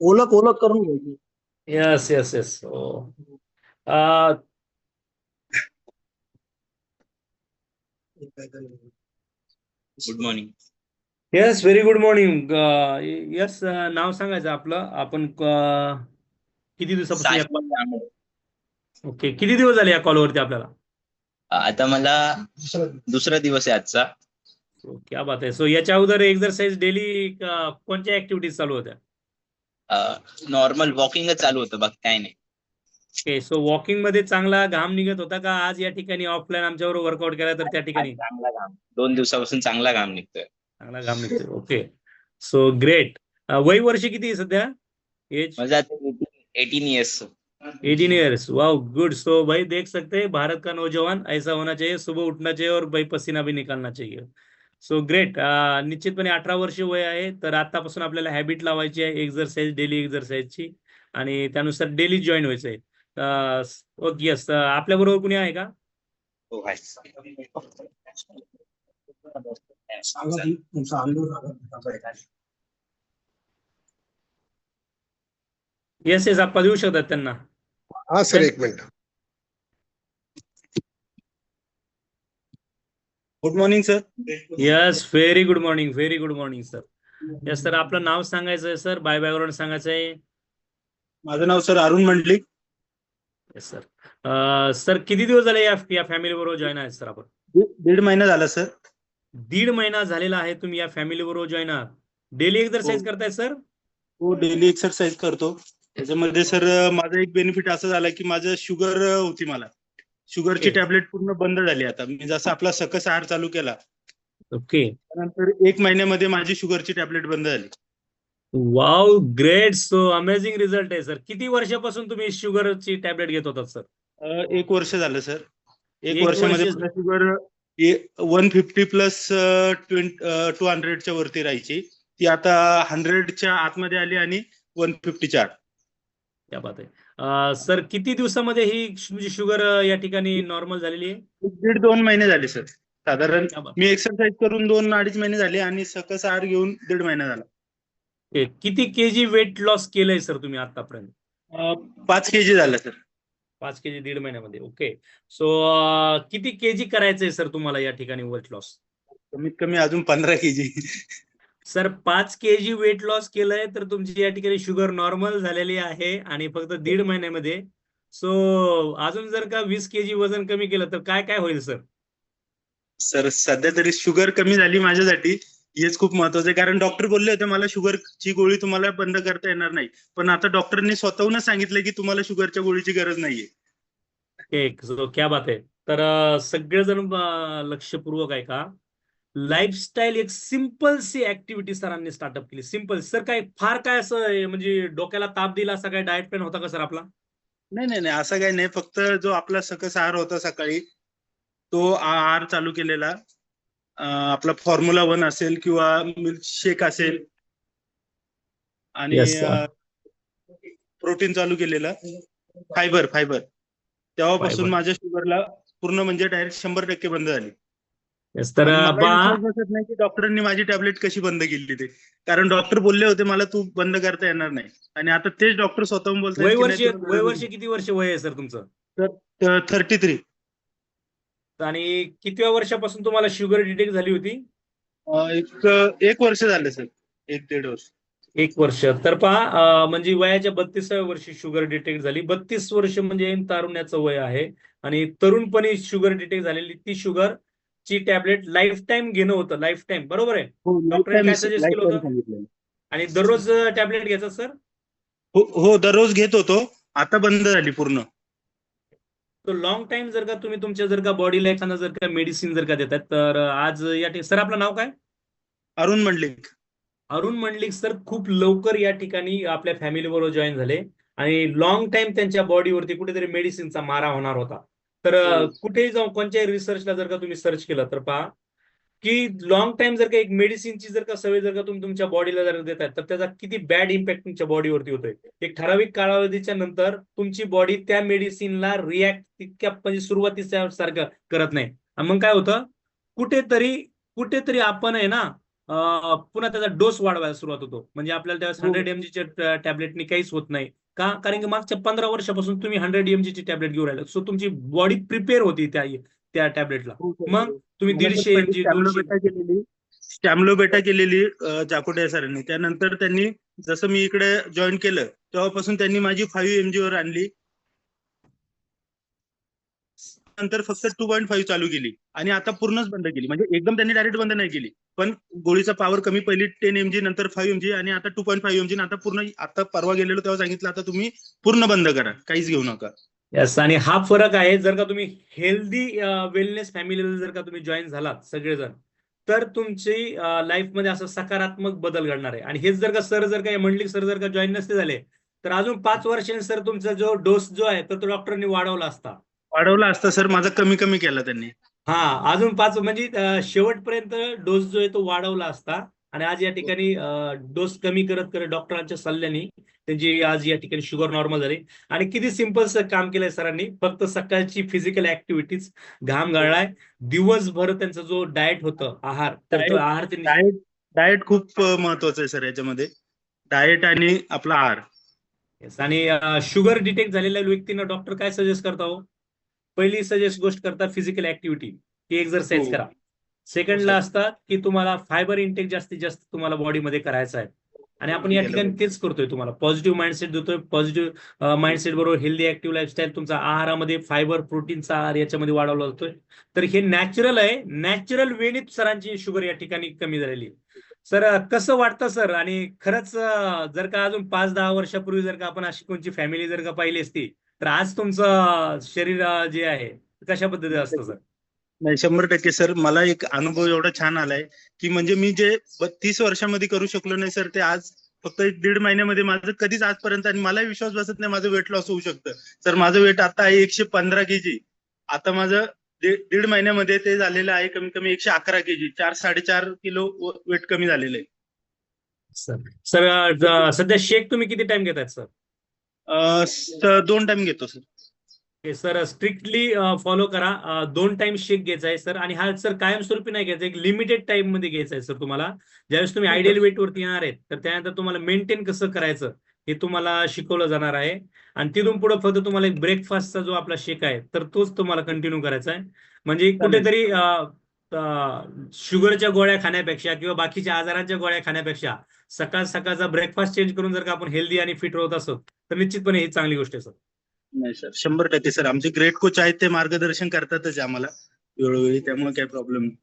ओळख ओळख करून घ्यायची. येस येस येस हो. Good morning yes very good morning yes नाव सांगायचं आपलं. आपण क- किती दिवसापासून या. ओके किती दिवस झाले या कॉलवरती आपल्याला? आता मला दुसरा दिवस. आहे आजचा. So, क्या बात आहे. सो याच्या अगोदर एक्सरसाइज डेली कोणत्या ऍक्टिव्हिटीज चालू होत्या? नॉर्मल वॉकिंगच चालू होतं बाकी काय नाही. ओके सो वॉकिंगमध्ये चांगला घाम निघत होता का? आज या ठिकाणी ऑफलाईन आमच्याबरोबर वर्कआउट केला तर त्या ठिकाणी? चांगला घाम. दोन दिवसापासून चांगला घाम निघतोय. चांगला घाम निघतोय. ओके सो ग्रेट वय वर्ष किती आहे सध्या? एज माझं eighteen years 18 years wow good so भाई देख सकते हैं भारत का नौजवान ऐसा होना चाहिए सुबह उठना चाहिए और भाई पसीना भी निकालना चाहिए। सो ग्रेट निश्चितपणे अठरा वर्ष वय आहे तर आतापासून आपल्याला हॅबिट लावायची आहे एक्झरसाइज डेली एक्झरसाइजची आणि त्यानुसार डेली जॉईन व्हायचं आहे ओके यस आपल्या बरोबर कुणी आहे का. येस येस आपण देऊ शकतात त्यांना. हा सर एक minute. Good morning sir yes very good morning very good morning sir yes sir आपलं नाव सांगायचं आहे सर बाय बॅकग्राऊंड सांगायचं आहे माझं नाव sir Arun Mandlik. Yes sir sir किती दिवस झाले या या फॅमिली बरोबर जॉईन आहेत सर आपण? दीड दीड महिना झाला सर दीड महिना झालेला आहे तुम्ही या फॅमिली बरोबर जॉईन आहात. डेली एक्सरसाइज हो. करताय सर हो डेली एक्सरसाइज करतो. त्याच्यामध्ये सर माझं एक बेनिफिट असं झालं की माझं शुगर होती मला. शुगरची. टॅबलेट पूर्ण बंद झाली आता. मी जसा आपला सकस आहार चालू केला. ओके त्यानंतर एक महिन्यामध्ये माझी शुगरची टॅबलेट बंद झाली. Wow great so amazing result आहे सर किती वर्षापासून तुम्ही शुगरची टॅबलेट घेत होतात सर एक वर्ष झालं सर एक वर्षामध्ये sugar one fifty plus two हंड्रेडच्या वरती राहायची. ती आता हंड्रेडच्या आतमध्ये आली आणि वन फिफ्टीच्या आत. या बात आहे. सर किती दिवसामध्ये ही तुमची शुगर या ठिकाणी नॉर्मल झालेली आहे? एक दीड दोन महिने झाले सर. साधारण क्या बात. मी एक्सरसाइज करून दोन अडीच महिने झाले आणि सकस आहार घेऊन दीड महिना झाला. किती केजी वेट लॉस केलंय सर तुम्ही आतापर्यंत? अं, पाच के जी झालं सर. पाच केजी दीड महिन्यामध्ये. ओके. सो किती केजी करायचंय सर तुम्हाला या ठिकाणी वेट लॉस कमीत कमी अजून पंधरा के जी सर पाच केजी वेट लॉस केलंय तर तुमची या ठिकाणी शुगर नॉर्मल झालेली आहे आणि फक्त दीड महिन्यामध्ये. सो अजून जर का वीस केजी वजन कमी केलं तर काय काय होईल सर? सर सध्या तरी शुगर कमी झाली माझ्यासाठी. हेच खूप महत्वाचं आहे. कारण डॉक्टर बोलले होते मला शुगरची गोळी तुम्हाला बंद करता येणार नाही. पण आता डॉक्टरनी स्वतःहूनच सांगितलं की तुम्हाला शुगरच्या गोळीची गरज नाहीये. क्या बात आहे. तर सगळेजण लक्षपूर्वक आहे का लाईफस्टाईल एक सिंपल सी ऍक्टिव्हिटी सरांनी स्टार्टअप केली. सिंपल सर काय फार काय असं म्हणजे डोक्याला ताप दिला असा काय डाएट प्लॅन होता का सर आपला? नाही नाही नाही. असं काही नाही. फक्त जो आपला सकस आहार होता सकाळी तो आहार चालू केलेला. आपला फॉर्म्युला वन असेल किंवा मिल्क शेक असेल. आणि Yes, sir. प्रोटीन चालू केलेलं. फायबर फायबर तेव्हापासून Fiber. माझ्या शुगरला पूर्ण म्हणजे डायरेक्ट शंभर टक्के बंद झाली. तर बसत नाही की डॉक्टरांनी माझी टॅबलेट कशी बंद केली ते. कारण डॉक्टर बोलले होते मला तू बंद करता येणार नाही. आणि आता तेच डॉक्टर स्वतःहून वय वर्ष वय वर्ष किती वर्ष वय आहे सर तुमचं? थर्टी थ्री आणि कितव्या वर्षापासून तुम्हाला शुगर डिटेक्ट झाली होती? एक एक वर्ष झालं सर. एक दीड वर्ष. एक वर्ष. तर पहा अं, म्हणजे वयाच्या बत्तीसाव्या वर्षी शुगर डिटेक्ट झाली. बत्तीस वर्ष म्हणजे तारुण्याचं वय आहे. आणि तरुणपणी शुगर डिटेक्ट झालेली ती शुगर ची टॅबलेट लाईफ टाइम घेणं होतं लाईफ टाइम बरोबर आहे? डॉक्टरांनी काय suggest केलं होतं? आणि दररोज टॅबलेट घ्यायचं सर? हो हो दररोज घेत होतो. आता बंद झाली पूर्ण. तो लॉंग टाइम जर का तुम्ही तुमच्या जर का बॉडीला एखादा जर का मेडिसिन जर का देतात तर आज या ठिकाणी सर आपलं नाव काय? अरुण मंडलिक. अरुण मंडलिक सर खूप लवकर या ठिकाणी आपल्या फॅमिली बरोबर जॉईन झाले. आणि लॉंग टाइम त्यांच्या बॉडीवरती कुठेतरी मेडिसिनचा मारा होणार होता. तर. कुठेही जाऊन कोणत्याही रिसर्चला जर का तुम्ही सर्च केलं तर पहा की लॉंग टाइम जर का एक मेडिसिनची जर का सवय जर का तुम्ही तुमच्या बॉडीला जर देताय तर त्याचा किती बॅड इम्पॅक्ट तुमच्या बॉडीवरती होतोय. एक ठराविक कालावधीच्या नंतर तुमची बॉडी त्या मेडिसिनला रिॲक्ट तितक्या म्हणजे सुरुवातीच्या सारखं करत नाही. मग काय होतं? कुठेतरी कुठेतरी आपण आहे ना पुन्हा त्याचा डोस वाढवायला सुरुवात होतो. म्हणजे आपल्याला त्यावेळेस हो. हंड्रेड एमजीच्या टॅबलेटनी काहीच होत नाही. का? कारण की मागच्या पंधरा वर्षापासून तुम्ही हंड्रेड एमजीची टॅबलेट घेऊन राहिले सो तुमची बॉडी प्रिपेअर होती त्या त्या टॅबलेटला. मग तुम्ही दीडशे एमजी दोनशे बेटा केलेली. स्टॅमलो बेटा केलेली अं, जाकोटे सरांनी. त्यानंतर त्यांनी जसं मी इकडे जॉईन केलं तेव्हापासून त्यांनी माझी फाईव्ह एमजी वर आणली. नंतर फक्त टू पॉईंट फाईव्ह चालू केली आणि आता पूर्णच बंद केली. म्हणजे एकदम त्यांनी डायरेक्ट बंद नाही केली. पण गोळीचा पॉवर कमी पहिली टेन एमजी नंतर फाईव्ह एमजी आणि आता टू पॉईंट फाईव्ह एमजी आता पूर्ण आता परवा गेलेलो तेव्हा सांगितलं आता तुम्ही पूर्ण बंद करा. काहीच घेऊ नका. यस आणि हा फरक आहे जर का तुम्ही हेल्दी वेलनेस फॅमिलीला जर का तुम्ही जॉईन झालात सगळेजण तर तुमची लाईफमध्ये असं सकारात्मक बदल घडणार आहे. आणि हेच जर का सर जर का मंडलिक सर जर का जॉईन नसते झाले तर अजून पाच वर्षांनी सर तुमचा जो डोस जो आहे तर तो डॉक्टरनी वाढवला असता. वाढवला असता सर माझा कमी कमी केला त्यांनी. हा अजून पाच म्हणजे शेवटपर्यंत डोस जो आहे तो वाढवला असता आणि आज या ठिकाणी डोस कमी करत करत डॉक्टरांच्या सल्ल्याने त्यांची आज या ठिकाणी शुगर नॉर्मल झाली. आणि किती सिंपल काम केलंय सरांनी. फक्त सकाळची फिजिकल ऍक्टिव्हिटीज घाम गाळलाय. दिवसभर त्यांचा जो डाएट होतं आहार तर आहार त्यांनी डाएट खूप महत्वाचं आहे सर याच्यामध्ये. डाएट आणि आपला आहार. आणि शुगर डिटेक्ट झालेल्या व्यक्तींना डॉक्टर काय सजेस्ट करता हो? पहिली सजेस्ट गोष्ट करता फिजिकल ऍक्टिव्हिटी की एक्सरसाइज हो. करा सेकंडला सर. असतात की तुम्हाला फायबर इंटेक जास्तीत जास्त तुम्हाला बॉडीमध्ये करायचं आहे आणि आपण या ठिकाणी. तेच करतोय तुम्हाला पॉझिटिव्ह माइंडसेट देतोय पॉझिटिव्ह माइंडसेट बरोबर हेल्दी ऍक्टिव्ह लाईफस्टाईल तुमचा आहारामध्ये फायबर प्रोटीनचा आहार याच्यामध्ये वाढवला जातोय तर हे नॅचरल आहे नॅचरल वेने सरांची शुगर या ठिकाणी कमी झालेली आहे. सर कसं वाटतं सर आणि खरंच जर का अजून पाच दहा वर्षापूर्वी जर का आपण अशी कोणची फॅमिली जर का पाहिली असती तर आज तुमचं शरीर जे आहे कशा पद्धतीचं असतं सर? नाही शंभर टक्के सर. मला एक अनुभव एवढा छान आलाय की म्हणजे मी जे तीस वर्षामध्ये करू शकलो नाही सर ते आज फक्त एक दीड महिन्यामध्ये माझं कधीच आजपर्यंत आणि मलाही विश्वास बसत नाही माझं वेट लॉस होऊ शकतं. सर माझं वेट आता आहे एकशे पंधरा केजी आता माझं दीड महिन्यामध्ये ते झालेलं आहे कमी कमी एकशे अकरा केजी चार साडेचार किलो वेट कमी झालेलं आहे. सर सर सध्या शेक तुम्ही किती टाइम घेतायत सर? दोन टाइम घेतो sir okay sir strictly follow करा. दोन टाइम शेक घ्यायचा आहे सर आणि हा सर कायमस्वरूपी नाही घ्यायचा एक लिमिटेड टाइममध्ये घ्यायचा आहे सर तुम्हाला. ज्यावेळेस तुम्ही आयडियल. वेट वरती येणार आहेत तर त्यानंतर तुम्हाला मेंटेन कसं करायचं हे तुम्हाला शिकवलं जाणार आहे. आणि तिथून पुढे फक्त तुम्हाला एक ब्रेकफास्टचा जो आपला शेक आहे तर तोच तुम्हाला कंटिन्यू करायचा आहे. म्हणजे कुठेतरी शुगरच्या गोळ्या खाण्यापेक्षा किंवा बाकीच्या आजारांच्या गोळ्या खाण्यापेक्षा सकाळ सकाळचा ब्रेकफास्ट चेंज करून जर का आपण हेल्दी आणि फिट होत असो तर निश्चितपणे ही चांगली गोष्ट आहे सर नाही सर शंभर टक्के सर आमचे ग्रेट कोच आहेत ते मार्गदर्शन करतातच आम्हाला वेळोवेळी त्यामुळे काही प्रॉब्लेम नाही.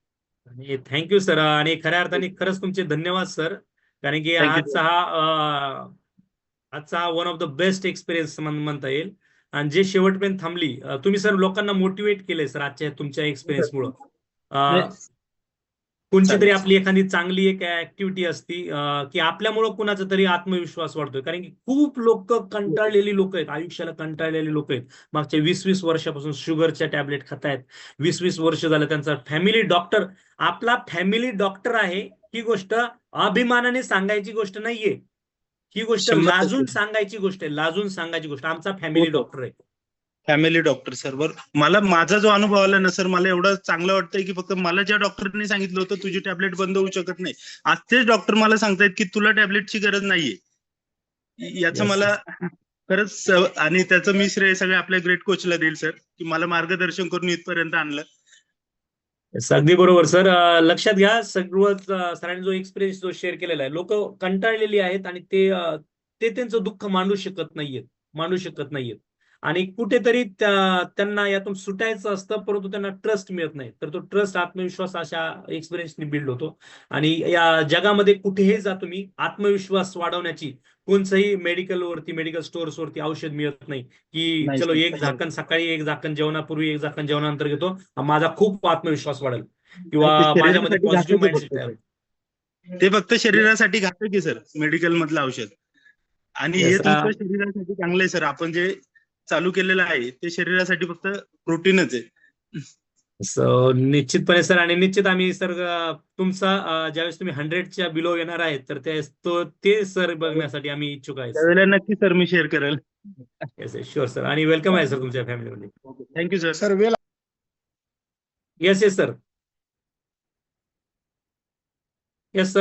आणि थँक्यू सर आणि खऱ्या अर्थाने खरंच तुमचे धन्यवाद सर कारण की Thank you, आजचा हा आजचा हा one of the best experience म्हणता येईल. आणि जे शेवटपर्यंत थांबली अं, तुम्ही सर लोकांना मोटिवेट केलंय सर आजच्या तुमच्या एक्सपिरियन्स मुळे. कोणची तरी. आपली एखादी चांगली एक ऍक्टिव्हिटी असती की आपल्यामुळं कुणाचा तरी आत्मविश्वास वाढतोय कारण की खूप लोक कंटाळलेली लोक आहेत आयुष्याला कंटाळलेली लोक आहेत मागच्या वीस वीस वर्षापासून शुगरच्या टॅबलेट खातायत वीस वीस वर्ष झालं त्यांचा फॅमिली डॉक्टर आपला फॅमिली डॉक्टर आहे ही गोष्ट अभिमानाने सांगायची गोष्ट नाहीये ही गोष्ट. लाजून सांगायची गोष्ट आहे लाजून सांगायची गोष्ट आमचा फॅमिली हो. डॉक्टर आहे फॅमिली डॉक्टर सर बर मला माझा जो अनुभव आला ना सर मला एवढं चांगलं वाटतंय की फक्त मला ज्या डॉक्टरने सांगितलं होतं तुझी टॅबलेट बंद होऊ शकत नाही. आज तेच डॉक्टर मला सांगतायत की तुला टॅबलेटची गरज नाहीये. याचं Yes, मला खरंच आणि त्याचं मी श्रेय सगळ्या आपल्या ग्रेट कोचला देईल सर की मला मार्गदर्शन करून इथपर्यंत आणलं. अगदी बरोबर सर लक्षात घ्या अं, सरांनी जो एक्सपिरियन्स जो शेअर केलेला आहे लोक कंटाळलेली आहेत आणि ते त्यांचं दुःख मांडू शकत नाहीयेत मांडू शकत नाहीयेत. आणि कुठेतरी त्या- त्यांना यातून सुटायचं असतं परंतु त्यांना ट्रस्ट मिळत नाही. तर तो ट्रस्ट आत्मविश्वास अशा एक्सपिरियन्सनी बिल्ड होतो. आणि या जगामध्ये कुठेही जा तुम्ही आत्मविश्वास वाढवण्याची कोणचंही मेडिकल वरती मेडिकल स्टोअर्स वरती औषध मिळत नाही. की चलो. एक झाकण सकाळी एक झाकण जेवणापूर्वी एक झाकण जेवणानंतर घेतो. माझा खूप आत्मविश्वास वाढेल. किंवा ते माझ्यामध्ये पॉझिटिव्ह माइंडसेट. ते. फक्त शरीरासाठी घातक आहे सर. मेडिकल मधलं औषध. आणि हे Yes, तुमचं uh, शरीरासाठी चांगलं आहे सर. आपण जे चालू केलेलं आहे ते शरीरासाठी फक्त प्रोटीनच आहे. सो निश्चितपणे सर आणि निश्चित आम्ही सर तुमचा ज्यावेळेस तुम्ही हंड्रेडच्या बिलो येणार आहेत तर ते तो ते सर बघण्यासाठी आम्ही इच्छुक आहे त्यावेळेला नक्की सर मी शेअर करेल. शुअर सर आणि वेलकम आहे सर तुमच्या फॅमिलीमध्ये थँक्यू सर सर वेळ yes yes sir yes sir